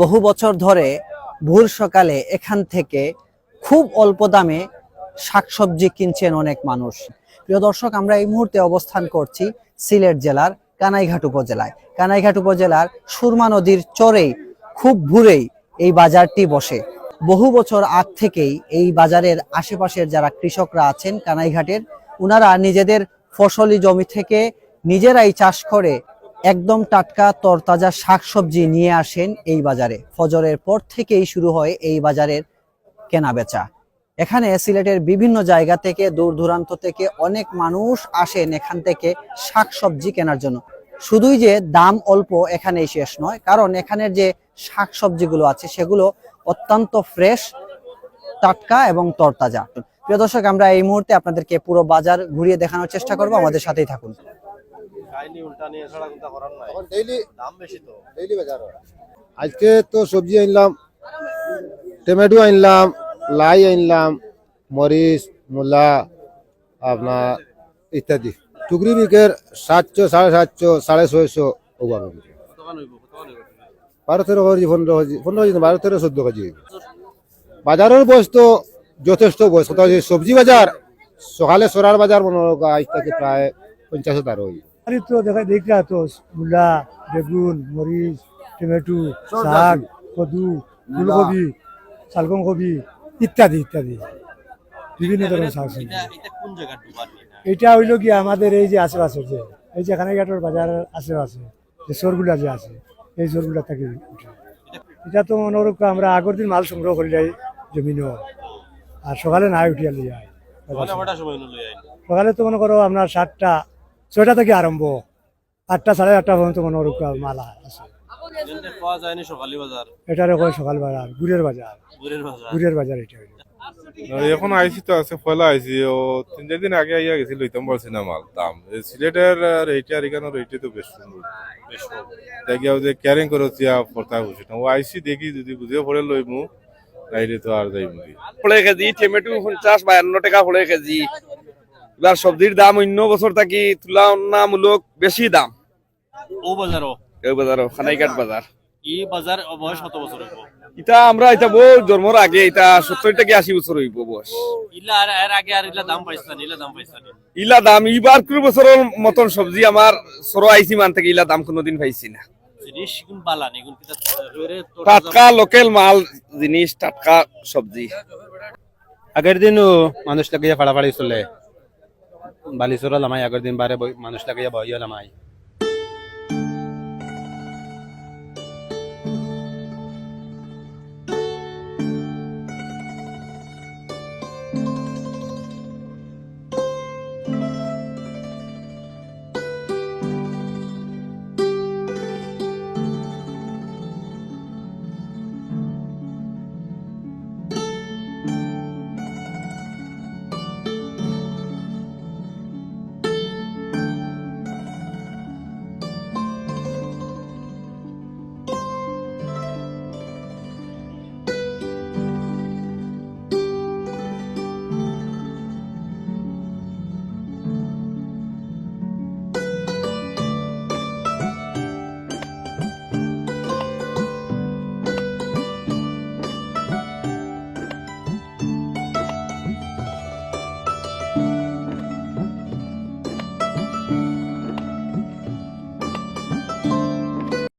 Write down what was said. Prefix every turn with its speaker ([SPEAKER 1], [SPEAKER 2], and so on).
[SPEAKER 1] বহু বছর ধরে ভোর সকালে এখান থেকে খুব অল্প দামে শাকসবজি কিনছেন অনেক মানুষ। প্রিয় দর্শক, আমরা এই মুহূর্তে অবস্থান করছি সিলেট জেলার কানাইঘাট উপজেলায়। কানাইঘাট উপজেলার সুরমা নদীর চরেই, খুব ভোরেই এই বাজারটি বসে। বহু বছর আগ থেকেই এই বাজারের আশেপাশের যারা কৃষকরা আছেন কানাইঘাটের ওনারা নিজেদের ফসলি জমি থেকে নিজেরাই চাষ করে একদম টাটকা তরতাজা শাকসবজি নিয়ে আসেন এই বাজারে। ফজরের পর থেকেই শুরু হয় এই বাজারের কেনা বেচা এখানে সিলেটের বিভিন্ন জায়গা থেকে, দূর দূরান্ত থেকে অনেক মানুষ আসেন এখান থেকে শাকসবজি কেনার জন্য। শুধুই যে দাম অল্প এখানেই শেষ নয়, কারণ এখানের যে শাকসবজিগুলো আছে সেগুলো অত্যন্ত ফ্রেশ, টাটকা এবং তরতাজা। প্রিয় দর্শক, আমরা এই মুহূর্তে আপনাদেরকে পুরো বাজার ঘুরিয়ে দেখানোর চেষ্টা করব। আমাদের সাথেই থাকুন।
[SPEAKER 2] উল্টা নিয়ে ছাড়া কোনটা করার নাই।
[SPEAKER 3] এখন ডেইলি
[SPEAKER 2] দাম বেশি তো।
[SPEAKER 3] ডেইলি বাজার আজকে তো সবজি আনলাম টমেটো আনলাম লাই আনলাম মরিচ মূলা আপনার ইত্যাদি। টুকরি বিকের সাতশো সাড়ে সাতশো সাড়ে ছয়শো বারো তেরো কেজি পনেরো কেজি পনেরো কেজি বারো তেরো চোদ্দ কেজি বাজারের বয়স তো যথেষ্ট বয়স কোথাও সবজি বাজার সকালে সরার বাজার মনে থেকে প্রায় পঞ্চাশ তার হই
[SPEAKER 4] আরে তো দেখা দেখলা তো। মূলা বেগুন মরিচ টমেটো শাক কদু ফুলকপি শালগম কপি ইত্যাদি ইত্যাদি। বিভিন্ন ধরনের শাক সবজি
[SPEAKER 2] এটা
[SPEAKER 4] হইল কি আমাদের এই যে আশেপাশে যে এই যে খানাঘাটের বাজার আশেপাশে যে সরগুলা যে আছে এই সরগুলা থাকে। এটা। তো মনে করো আমরা আগের দিন মাল সংগ্রহ করি যাই জমিন আর সকালে না উঠিয়া লিয়ে সকালে তো মনে করো আপনার সাতটা ছয়টা থেকে আরম্ভ। আটটা সাড়ে আটটা পর্যন্ত মনে করো মালা আছে।
[SPEAKER 2] বাজার।
[SPEAKER 4] এটারে সকাল বাজার গুড়ের বাজার।
[SPEAKER 2] গুড়ের বাজার।
[SPEAKER 4] এটা
[SPEAKER 5] এখন আইসি তো আছে পয়লা আইসি। ও তিন চার দিন আগে আইয়া গেছিল লইতাম পারছি না মাল দাম সিলেটের রেটে আর এখানে রেটে তো বেশ সুন্দর। দেখি যে ক্যারিং করে চিয়া পড়তা বসে না ও আইসি দেখি যদি বুঝিয়ে পড়ে লইমু নাইলে তো আর যাইমু।
[SPEAKER 6] ফলে কেজি টমেটো পঞ্চাশ বায়ান্ন টাকা ফলে কেজি। এবার সবজির দাম অন্য বছর থাকি তুলনামূলক বেশি দাম।
[SPEAKER 2] ও বাজারও?
[SPEAKER 6] এই বাজার খানাইঘাট বাজার।
[SPEAKER 2] এই বাজার বয়স কত বছর হইব?
[SPEAKER 6] ইটা আমরা এটা বহু জন্মর আগে এটা সত্তর থেকে আশি বছর হইব বয়স।
[SPEAKER 2] ইলা আর এর আগে আর ইলা দাম পাইছ না ইলা দাম পাইছ
[SPEAKER 6] ইলা দাম ইবার কুড়ি বছরের মতন সবজি আমার সরো আইসি মান থেকে ইলা দাম কোনোদিন পাইছি না। টাটকা লোকাল মাল জিনিস টাটকা সবজি।
[SPEAKER 7] আগের দিনও মানুষ লাগিয়ে ফাড়াফাড়ি চলে। বালিচরা লামাই আগের দিন বারে মানুষ লাগিয়ে বহিয়া লামাই।